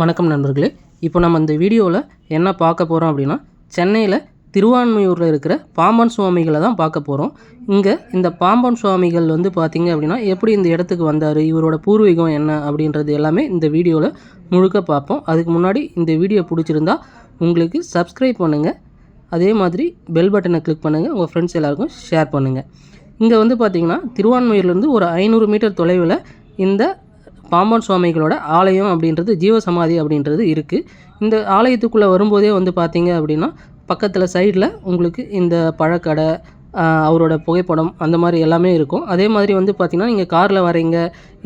வணக்கம் நண்பர்களே. இப்போ நம்ம இந்த வீடியோவில் என்ன பார்க்க போகிறோம் அப்படின்னா சென்னையில் திருவான்மையூரில் இருக்கிற பாம்பன் சுவாமிகளை தான் பார்க்க போகிறோம் இங்கே இந்த பாம்பன் சுவாமிகள் வந்து பார்த்திங்க அப்படின்னா எப்படி இந்த இடத்துக்கு வந்தார் இவரோட பூர்வீகம் என்ன அப்படின்றது எல்லாமே இந்த வீடியோவில் முழுக்க பார்ப்போம். அதுக்கு முன்னாடி இந்த வீடியோ பிடிச்சிருந்தா உங்களுக்கு சப்ஸ்கிரைப் பண்ணுங்கள் அதே மாதிரி பெல் பட்டனை கிளிக் பண்ணுங்கள் உங்கள் ஃப்ரெண்ட்ஸ் எல்லாருக்கும் ஷேர் பண்ணுங்கள் இங்கே வந்து பார்த்திங்கன்னா திருவான்மையூர்லேருந்து ஒரு ஐநூறு மீட்டர் தொலைவில் இந்த பாம்பன் சுவாமிகளோட ஆலயம் அப்படின்றது ஜீவசமாதி அப்படின்றது இருக்குது இந்த ஆலயத்துக்குள்ளே வரும்போதே வந்து பார்த்தீங்க அப்படின்னா பக்கத்தில் சைடில் உங்களுக்கு இந்த பழக்கடை அவரோட புகைப்படம் அந்த மாதிரி எல்லாமே இருக்கும். அதே மாதிரி வந்து பார்த்திங்கன்னா நீங்கள் காரில் வரீங்க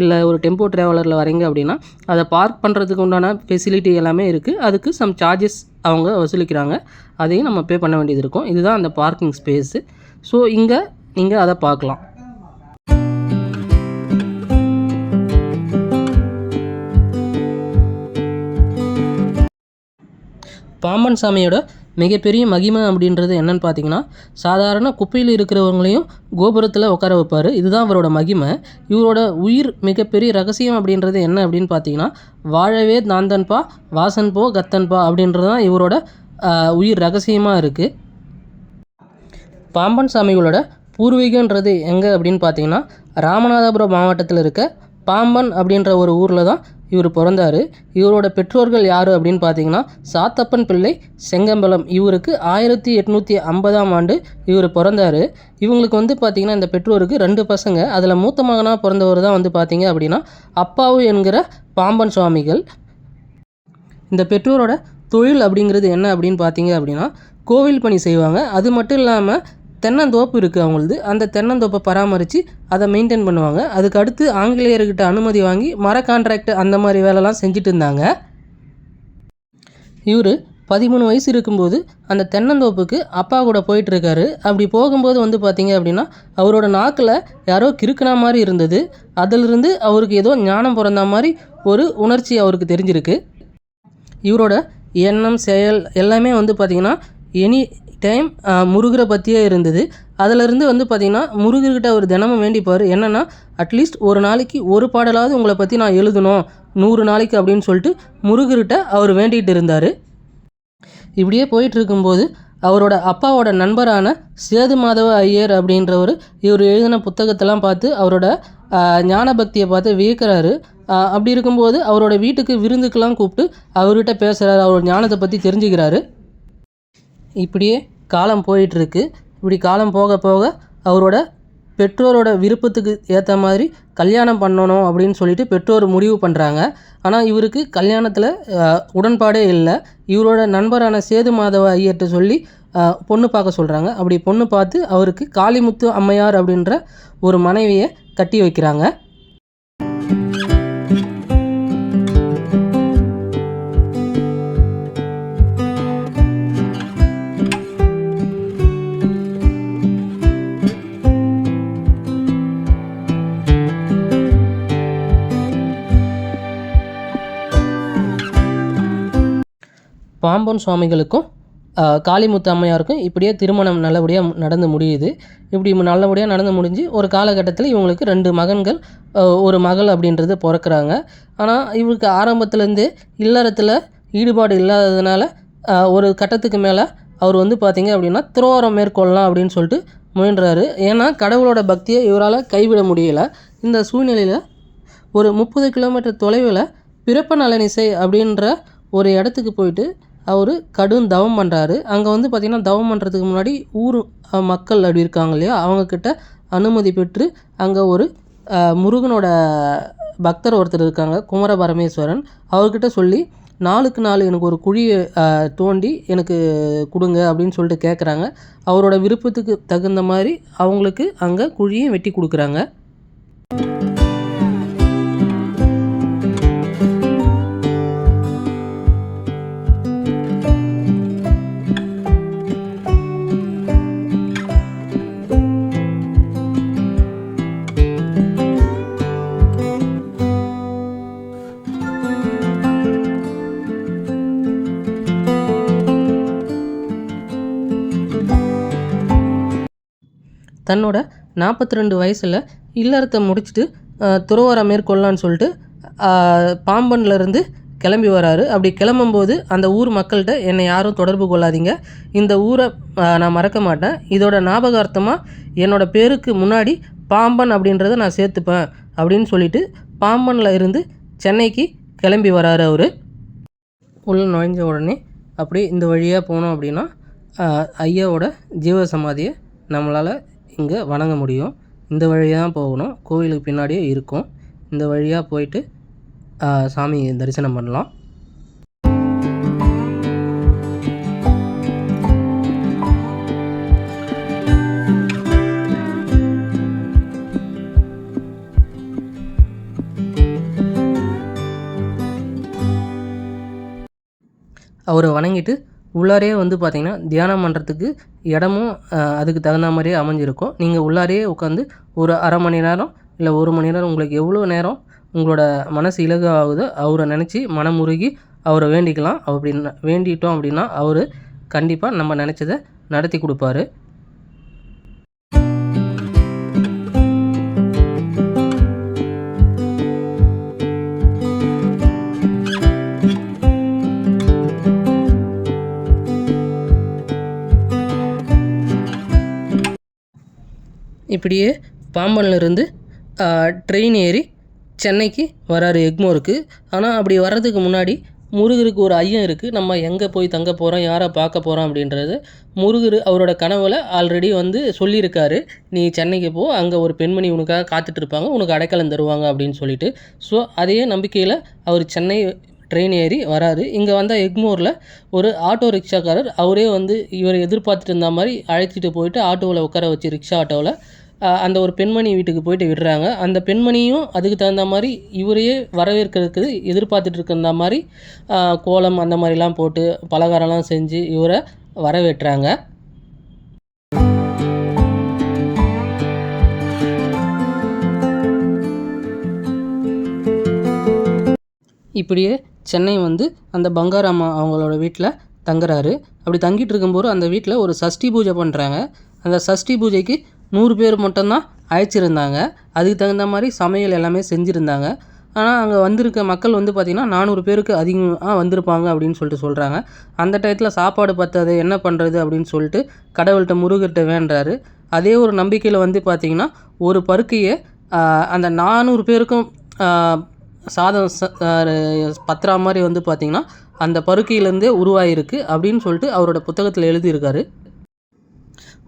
இல்லை ஒரு டெம்போ ட்ராவலரில் வரீங்க அப்படின்னா அதை பார்க் பண்ணுறதுக்கு உண்டான ஃபெசிலிட்டி எல்லாமே இருக்குது அதுக்கு சம் சார்ஜஸ் அவங்க வசூலிக்கிறாங்க. அதையும் நம்ம பே பண்ண வேண்டியது இருக்கும். இதுதான் அந்த பார்க்கிங் ஸ்பேஸு ஸோ இங்கே நீங்கள் அதை பார்க்கலாம். பாம்பன் சாமியோட மிகப்பெரிய மகிமை அப்படின்றது என்னன்னு பார்த்தீங்கன்னா சாதாரண குப்பையில் இருக்கிறவங்களையும் கோபுரத்தில் உட்கார வைப்பார். இதுதான் அவரோட மகிமை. இவரோட உயிர் மிகப்பெரிய ரகசியம் அப்படின்றது என்ன அப்படின்னு பார்த்தீங்கன்னா வாழவே நாந்தன்பா வாசன்போ கத்தன்பா அப்படின்றது தான் இவரோட உயிர் ரகசியமாக இருக்குது பாம்பன் சாமிகளோட பூர்வீகன்றது எங்கே அப்படின்னு பார்த்தீங்கன்னா ராமநாதபுரம் மாவட்டத்தில் இருக்க பாம்பன் அப்படின்ற ஒரு ஊரில் தான் இவர் பிறந்தார். இவரோட பெற்றோர்கள் யார் அப்படின்னு பார்த்தீங்கன்னா சாத்தப்பன் பிள்ளை செங்கம்பலம். இவருக்கு ஆயிரத்தி எட்நூற்றி ஐம்பதாம் ஆண்டு இவர் பிறந்தார். இவங்களுக்கு வந்து பார்த்திங்கன்னா இந்த பெற்றோருக்கு ரெண்டு பசங்க. அதில் மூத்த மகனாக பிறந்தவர் தான் வந்து பார்த்தீங்க அப்படின்னா அப்பாவு என்கிற பாம்பன் சுவாமிகள். இந்த பெற்றோரோட தொழில் அப்படிங்கிறது என்ன அப்படின்னு பார்த்தீங்க அப்படின்னா கோவில் பணி செய்வாங்க. அது மட்டும் இல்லாமல் தென்னந்தோப்பு இருக்குது அவங்களது. அந்த தென்னந்தோப்பை பராமரித்து அதை மெயின்டைன் பண்ணுவாங்க. அதுக்கு அடுத்து ஆங்கிலேயர்கிட்ட அனுமதி வாங்கி மர கான்ட்ராக்ட் அந்த மாதிரி வேலைலாம் செஞ்சுட்டு இருந்தாங்க. இவர் பதிமூணு வயசு இருக்கும்போது அந்த தென்னந்தோப்புக்கு அப்பா கூட போயிட்டுருக்காரு அப்படி போகும்போது வந்து பார்த்திங்க அப்படின்னா அவரோட நாக்கில் யாரோ கிறுக்குனா மாதிரி இருந்தது. அதிலிருந்து அவருக்கு ஏதோ ஞானம் பிறந்த மாதிரி ஒரு உணர்ச்சி அவருக்கு தெரிஞ்சிருக்கு. இவரோட எண்ணம் செயல் எல்லாமே வந்து பார்த்திங்கன்னா எனி டைம் முருகரை பற்றியே இருந்தது. அதிலிருந்து வந்து பார்த்திங்கன்னா முருகர்கிட்ட அவர் தினமும் வேண்டிப்பார். என்னென்னா அட்லீஸ்ட் ஒரு நாளைக்கு ஒரு பாடலாவது உங்களை பற்றி நான் எழுதணும். நூறு நாளைக்கு அப்படின்னு சொல்லிட்டு முருகர்கிட்ட அவர் வேண்டிகிட்டு இருந்தார். இப்படியே போயிட்டு இருக்கும்போது அவரோட அப்பாவோட நண்பரான சேது மாதவ ஐயர் அப்படின்றவர் இவர் எழுதின புத்தகத்தெல்லாம் பார்த்து அவரோட ஞான பக்தியை பார்த்து வியக்கிறாரு. அப்படி இருக்கும்போது அவரோட வீட்டுக்கு விருந்துக்கெல்லாம் கூப்பிட்டு அவர்கிட்ட பேசுகிறாரு அவரோட ஞானத்தை பற்றி தெரிஞ்சுக்கிறாரு. இப்படியே காலம் போயிட்டுருக்கு. இப்படி காலம் போக போக அவரோட பெற்றோரோட விருப்பத்துக்கு ஏற்ற மாதிரி கல்யாணம் பண்ணணும் அப்படின்னு சொல்லிட்டு பெற்றோர் முடிவு பண்ணுறாங்க ஆனால் இவருக்கு கல்யாணத்தில் உடன்பாடே இல்லை. இவரோட நண்பரான சேது மாதவ ஐயர்கிட்ட சொல்லி பொண்ணு பார்க்க சொல்கிறாங்க அப்படி பொண்ணு பார்த்து அவருக்கு காளிமுத்து அம்மையார் அப்படின்ற ஒரு மனைவியை கட்டி வைக்கிறாங்க. பாம்பன் சுவாமிகளுக்கும் காளிமுத்து அம்மையாருக்கும் இப்படியே திருமணம் நல்லபடியாக நடந்து முடியுது. இப்படி நல்லபடியாக நடந்து முடிஞ்சு ஒரு காலகட்டத்தில் இவங்களுக்கு ரெண்டு மகன்கள் ஒரு மகள் அப்படின்றது பிறக்கிறாங்க. ஆனால் இவருக்கு ஆரம்பத்துலேருந்தே இல்லறத்தில் ஈடுபாடு இல்லாததுனால ஒரு கட்டத்துக்கு மேலே அவர் வந்து பார்த்திங்க அப்படின்னா துறவரம் மேற்கொள்ளலாம் அப்படின்னு சொல்லிட்டு முயன்றாரு. ஏன்னா கடவுளோட பக்தியை இவரால் கைவிட முடியலை. இந்த சூழ்நிலையில் ஒரு முப்பது கிலோமீட்டர் தொலைவில் பிறப்ப நலனிசை அப்படின்ற ஒரு இடத்துக்கு போயிட்டு அவர் கடும் தவம் பண்ணுறாரு அங்கே வந்து பார்த்திங்கன்னா தவம் பண்ணுறதுக்கு முன்னாடி ஊர் மக்கள் அப்படி இருக்காங்க இல்லையா? அவங்கக்கிட்ட அனுமதி பெற்று அங்கே ஒரு முருகனோட பக்தர் ஒருத்தர் இருக்காங்க குமர பரமேஸ்வரன். அவர்கிட்ட சொல்லி நாளுக்கு நாள் எனக்கு ஒரு குழியை தோண்டி எனக்கு கொடுங்க அப்படின்னு சொல்லிட்டு கேட்குறாங்க அவரோட விருப்பத்துக்கு தகுந்த மாதிரி அவங்களுக்கு அங்கே குழியை வெட்டி கொடுக்குறாங்க. தன்னோட நாற்பத்தி ரெண்டு வயசில் இல்லறத்தை முடிச்சுட்டு அஹ், துறவரம் மேற்கொள்ளலான்னு சொல்லிட்டு பாம்பன்லேருந்து கிளம்பி வராரு. அப்படி கிளம்பும்போது அந்த ஊர் மக்கள்கிட்ட என்னை யாரும் தொடர்பு கொள்ளாதீங்க. இந்த ஊரை நான் மறக்க மாட்டேன். இதோட ஞாபகார்த்தமாக என்னோடய பேருக்கு முன்னாடி பாம்பன் அப்படின்றத நான் சேர்த்துப்பேன் அப்படின்னு சொல்லிட்டு பாம்பனில் இருந்து சென்னைக்கு கிளம்பி வராரு அவர். உள்ளே நுழைஞ்ச உடனே அப்படியே இந்த வழியாக போனோம் அப்படின்னா ஐயாவோட ஜீவ சமாதியை நம்மளால் இங்கே வணங்க முடியும். இந்த வழியாக தான் போகணும். கோவிலுக்கு பின்னாடியே இருக்கும். இந்த வழியாக போயிட்டு சாமி தரிசனம் பண்ணலாம். அவரை வணங்கிட்டு உள்ளாரே வந்து பார்த்திங்கன்னா தியானம் பண்ணுறதுக்கு இடமும் அதுக்கு தகுந்த மாதிரியே அமைஞ்சிருக்கும். நீங்கள் உள்ளாரே உட்காந்து ஒரு அரை மணி நேரம் இல்லை ஒரு மணி நேரம் உங்களுக்கு எவ்வளோ நேரம் உங்களோட மனசு இலகாகுதோ அவரை நினச்சி மனமுருகி அவரை வேண்டிக்கலாம். அப்படி வேண்டிட்டோம் அப்படின்னா அவர் கண்டிப்பாக நம்ம நினச்சதை நடத்தி கொடுப்பாரு. இப்படியே பாம்பன்லேருந்து ட்ரெயின் ஏறி சென்னைக்கு வராரு எக்மோருக்கு. ஆனால் அப்படி வர்றதுக்கு முன்னாடி முருகருக்கு ஒரு ஐயம் இருக்குது நம்ம எங்கே போய் தங்க போகிறோம் யாரை பார்க்க போகிறோம் அப்படின்றது. முருகர் அவரோட கனவில் ஆல்ரெடி வந்து சொல்லியிருக்காரு. நீ சென்னைக்கு போ அங்கே ஒரு பெண்மணி உனக்காக காத்துட்ருப்பாங்க உனக்கு அடைக்கலம் தருவாங்க அப்படின்னு சொல்லிட்டு. ஸோ அதே நம்பிக்கையில் அவர் சென்னை ட்ரெயின் ஏறி வராரு. இங்கே வந்தால் எக்மோரில் ஒரு ஆட்டோ ரிக்ஷாக்காரர் அவரே வந்து இவரை எதிர்பார்த்துட்டு இருந்த மாதிரி அழைச்சிட்டு போயிட்டு ஆட்டோவில் உட்கார வச்சு ரிக்ஷா ஆட்டோவில் அந்த ஒரு பெண்மணி வீட்டுக்கு போயிட்டு விடுறாங்க. அந்த பெண்மணியும் அதுக்கு தகுந்த மாதிரி இவரையே வரவேற்கிறதுக்கு எதிர்பார்த்துட்டு இருக்கிற மாதிரி கோலம் அந்த மாதிரிலாம் போட்டு பலகாரம்லாம் செஞ்சு இவரை வரவேற்றாங்க. இப்படியே சென்னை வந்து அந்த பங்காரம்மா அவங்களோட வீட்டில் தங்குறாரு. அப்படி தங்கிட்டு இருக்கும்போது அந்த வீட்டில் ஒரு சஷ்டி பூஜை பண்ணுறாங்க அந்த சஷ்டி பூஜைக்கு நூறு பேர் மட்டும்தான் அழைச்சிருந்தாங்க. அதுக்கு தகுந்த மாதிரி சமையல் எல்லாமே செஞ்சுருந்தாங்க. ஆனால் அங்கே வந்திருக்க மக்கள் வந்து பார்த்திங்கன்னா நானூறு பேருக்கு அதிகமாக வந்திருப்பாங்க அப்படின்னு சொல்லிட்டு சொல்கிறாங்க அந்த டயத்தில் சாப்பாடு பற்றாது என்ன பண்ணுறது அப்படின்னு சொல்லிட்டு கடவுள்கிட்ட முருகர்கிட்ட வேண்டுறாரு. அதே ஒரு நம்பிக்கையில் வந்து பார்த்திங்கன்னா ஒரு பருக்கையை அந்த நானூறு பேருக்கும் சாதம் பத்திரா மாதிரி வந்து பார்த்திங்கன்னா அந்த பருக்கையிலேருந்தே உருவாகிருக்கு அப்படின்னு சொல்லிட்டு அவரோட புத்தகத்தில் எழுதியிருக்காரு.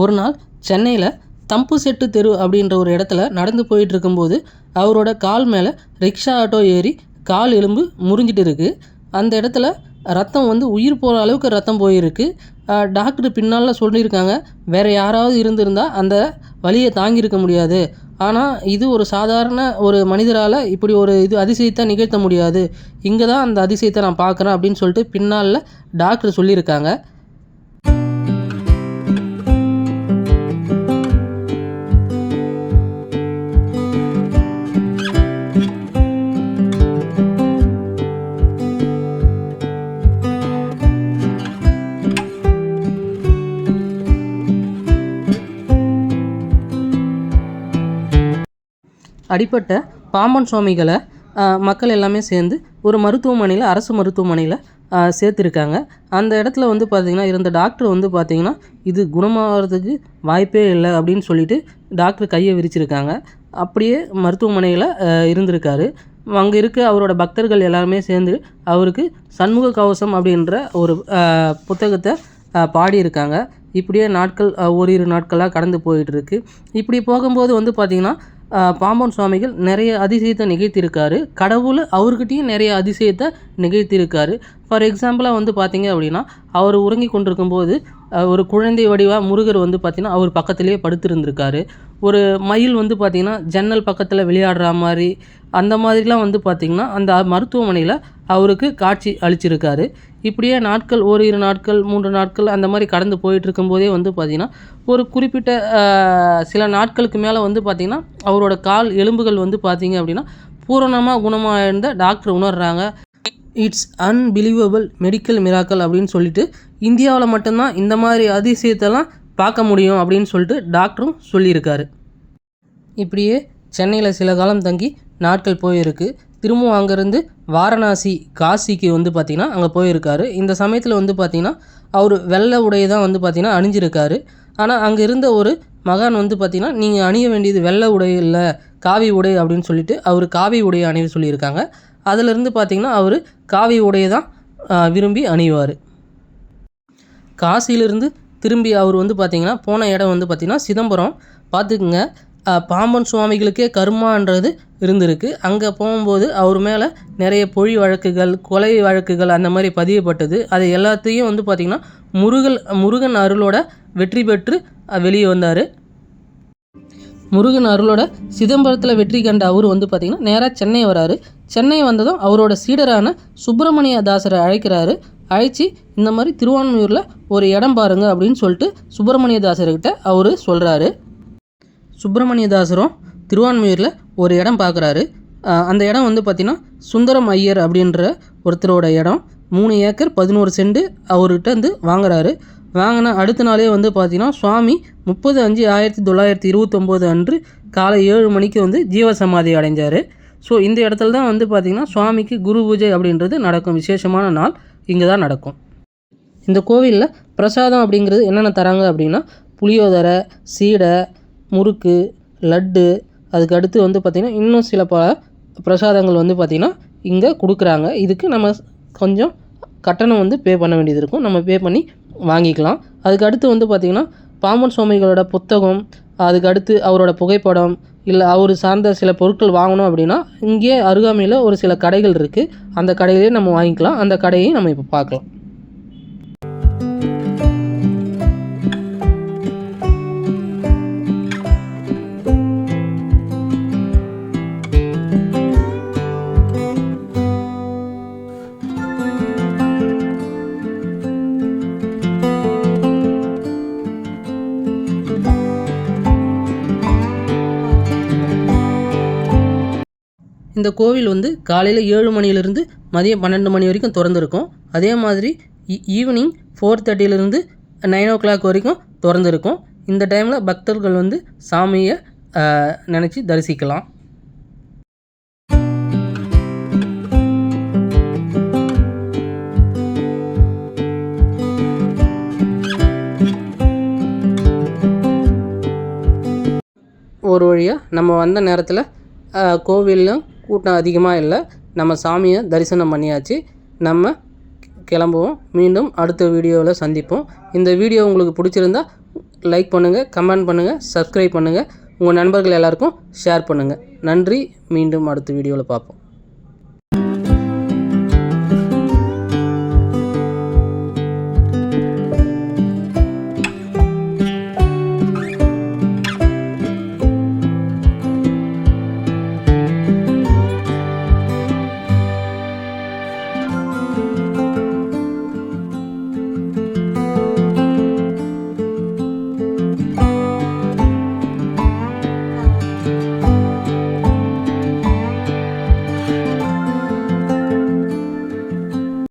ஒரு நாள் சென்னையில் தம்பு செட்டு தெரு அப்படின்ற ஒரு இடத்துல நடந்து போயிட்டு இருக்கும்போது அவரோட கால் மேலே ரிக்ஷா ஆட்டோ ஏறி கால் எலும்பு முறிஞ்சிட்டு இருக்குது அந்த இடத்துல ரத்தம் வந்து உயிர் போகிற அளவுக்கு ரத்தம் போயிருக்கு. டாக்டர் பின்னால் சொல்லியிருக்காங்க வேறு யாராவது இருந்திருந்தால் அந்த வழியை தாங்கியிருக்க முடியாது. ஆனால் இது ஒரு சாதாரண ஒரு மனிதரால் இப்படி ஒரு இது அதிசயத்தை நிகழ்த்த முடியாது. இங்கே தான் அந்த அதிசயத்தை நான் பார்க்குறேன் அப்படின்னு சொல்லிட்டு பின்னால் டாக்டர் சொல்லியிருக்காங்க. அடிப்பட்ட பாம்பன் சுவாமிகளை மக்கள் எல்லாமே சேர்ந்து ஒரு மருத்துவமனையில் அரசு மருத்துவமனையில் சேர்த்துருக்காங்க. அந்த இடத்துல வந்து பார்த்திங்கன்னா இருந்த டாக்டர் வந்து பார்த்திங்கன்னா இது குணமாகிறதுக்கு வாய்ப்பே இல்லை அப்படின்னு சொல்லிட்டு டாக்டர் கையை விரிச்சிருக்காங்க. அப்படியே மருத்துவமனையில் இருந்திருக்காரு. அங்கே இருக்க அவரோட பக்தர்கள் எல்லாருமே சேர்ந்து அவருக்கு சண்முக கவசம் அப்படின்ற ஒரு புத்தகத்தை பாடியிருக்காங்க. இப்படியே நாட்கள் ஓரிரு நாட்களாக கடந்து போயிட்டுருக்கு இப்படி போகும்போது வந்து பார்த்திங்கன்னா பாம்பன் சுவாமிகள் நிறைய அதிசயத்தை நிகழ்த்தியிருக்காரு. கடவுள் அவர்கிட்டையும் நிறைய அதிசயத்தை நிகழ்த்தியிருக்காரு. ஃபார் எக்ஸாம்பிளாக வந்து பார்த்தீங்க அப்படின்னா அவர் உறங்கி கொண்டிருக்கும் போது ஒரு குழந்தை வடிவாக முருகர் வந்து பார்த்திங்கன்னா அவர் பக்கத்துலேயே படுத்திருந்திருக்காரு. ஒரு மயில் வந்து பார்த்திங்கன்னா ஜன்னல் பக்கத்தில் விளையாடுற மாதிரி அந்த மாதிரிலாம் வந்து பார்த்திங்கன்னா அந்த மருத்துவமனையில் அவருக்கு காட்சி அளிச்சிருக்காரு. இப்படியே நாட்கள் ஓரிரு நாட்கள் மூன்று நாட்கள் அந்த மாதிரி கடந்து போயிட்டு இருக்கும்போதே வந்து பார்த்திங்கன்னா ஒரு குறிப்பிட்ட சில நாட்களுக்கு மேலே வந்து பார்த்திங்கன்னா அவரோட கால் எலும்புகள் வந்து பார்த்திங்க அப்படின்னா பூரணமாக குணமாக இருந்த டாக்டர் உணர்றாங்க. இட்ஸ் அன்பிலீவபிள் மெடிக்கல் மிராக்கல் அப்படின்னு சொல்லிட்டு இந்தியாவில் மட்டும்தான் இந்த மாதிரி அதிசயத்தெல்லாம் பார்க்க முடியும் அப்படின்னு சொல்லிட்டு டாக்டரும் சொல்லியிருக்காரு. இப்படியே சென்னையில் சில காலம் தங்கி நாட்கள் போயிருக்கு. திரும்பவும் அங்கேருந்து வாரணாசி காசிக்கு வந்து பார்த்திங்கன்னா அங்கே போயிருக்காரு. இந்த சமயத்தில் வந்து பார்த்திங்கன்னா அவர் வெள்ளை உடையை தான் வந்து பார்த்திங்கன்னா அணிஞ்சிருக்காரு. ஆனால் அங்கே இருந்த ஒரு மகான் வந்து பார்த்திங்கன்னா நீங்கள் அணிய வேண்டியது வெள்ளை உடை இல்லை காவி உடை அப்படின்னு சொல்லிட்டு அவர் காவி உடையை அணிய சொல்லியிருக்காங்க. அதிலிருந்து பார்த்திங்கன்னா அவர் காவி உடையை தான் விரும்பி அணிவார். காசியிலிருந்து திரும்பி அவர் வந்து பார்த்திங்கன்னா போன இடம் வந்து பார்த்திங்கன்னா சிதம்பரம். பார்த்துக்குங்க. பாம்பன் சுவாமிகளுக்கே கர்மான்றது இருந்திருக்கு. அங்கே போகும்போது அவர் மேலே நிறைய பொழி வழக்குகள் கொலை வழக்குகள் அந்த மாதிரி பதியப்பட்டது. அது எல்லாத்தையும் வந்து பார்த்திங்கன்னா முருகல் முருகன் அருளோட வெற்றி பெற்று வெளியே வந்தார். முருகன் அருளோட சிதம்பரத்தில் வெற்றி கண்ட அவர் வந்து பார்த்திங்கன்னா நேராக சென்னை வராரு. சென்னை வந்ததும் அவரோட சீடரான சுப்பிரமணிய தாசரை அழைக்கிறாரு. அழைச்சி இந்த மாதிரி திருவான்மையூரில் ஒரு இடம் பாருங்க அப்படின்னு சொல்லிட்டு சுப்பிரமணிய தாசர்கிட்ட அவர் சொல்கிறாரு சுப்பிரமணியதாசரும் திருவான்மையூரில் ஒரு இடம் பார்க்குறாரு அந்த இடம் வந்து பார்த்திங்கன்னா சுந்தரம் ஐயர் அப்படின்ற ஒருத்தரோட இடம். மூணு ஏக்கர் பதினோரு சென்ட் அவர்கிட்ட வந்து வாங்குறாரு. வாங்கின அடுத்த நாளே வந்து பார்த்திங்கன்னா சுவாமி முப்பது அஞ்சு ஆயிரத்தி தொள்ளாயிரத்தி இருபத்தொம்போது அன்று காலை ஏழு மணிக்கு வந்து ஜீவசமாதி அடைஞ்சார். ஸோ இந்த இடத்துல தான் வந்து பார்த்திங்கன்னா சுவாமிக்கு குரு பூஜை அப்படின்றது நடக்கும். விசேஷமான நாள் இங்கே தான் நடக்கும். இந்த கோவிலில் பிரசாதம் அப்படிங்கிறது என்னென்ன தராங்க அப்படின்னா புளியோதரை சீடை முறுக்கு லட்டு அதுக்கு அடுத்து வந்து பார்த்திங்கன்னா இன்னும் சில பல பிரசாதங்கள் வந்து பார்த்திங்கன்னா இங்கே கொடுக்குறாங்க. இதுக்கு நம்ம கொஞ்சம் கட்டணம் வந்து பே பண்ண வேண்டியது இருக்கும். நம்ம பே பண்ணி வாங்கிக்கலாம். அதுக்கு அடுத்து வந்து பார்த்திங்கன்னா பாம்பன் சுவாமிகளோட புத்தகம் அதுக்கு அடுத்து அவரோட புகைப்படம் இல்லை அவர் சார்ந்த சில பொருட்கள் வாங்கணும் அப்படின்னா இங்கே அருகாமையில் ஒரு சில கடைகள் இருக்குது அந்த கடையிலே நம்ம வாங்கிக்கலாம். அந்த கடையையும் நம்ம இப்போ பார்க்கலாம். இந்த கோவில் வந்து காலையில் ஏழு மணியிலிருந்து மதியம் பன்னெண்டு மணி வரைக்கும் திறந்துருக்கும். அதே மாதிரி ஈவினிங் ஃபோர் தேர்ட்டிலேருந்து நைன் ஓ கிளாக் வரைக்கும் திறந்துருக்கும். இந்த டைமில் பக்தர்கள் வந்து சாமியை நினச்சி தரிசிக்கலாம். ஒரு வழியாக நம்ம வந்த நேரத்தில் கோவிலும் கூட்டம் அதிகமாக இல்லை. நம்ம சாமியை தரிசனம் பண்ணியாச்சு. நம்ம கிளம்புவோம். மீண்டும் அடுத்த வீடியோவில் சந்திப்போம். இந்த வீடியோ உங்களுக்கு பிடிச்சிருந்தா லைக் பண்ணுங்கள் கமெண்ட் பண்ணுங்கள் சப்ஸ்கிரைப் பண்ணுங்கள் உங்கள் நண்பர்கள் எல்லாருக்கும் ஷேர் பண்ணுங்கள் நன்றி. மீண்டும் அடுத்த வீடியோவில் பார்ப்போம்.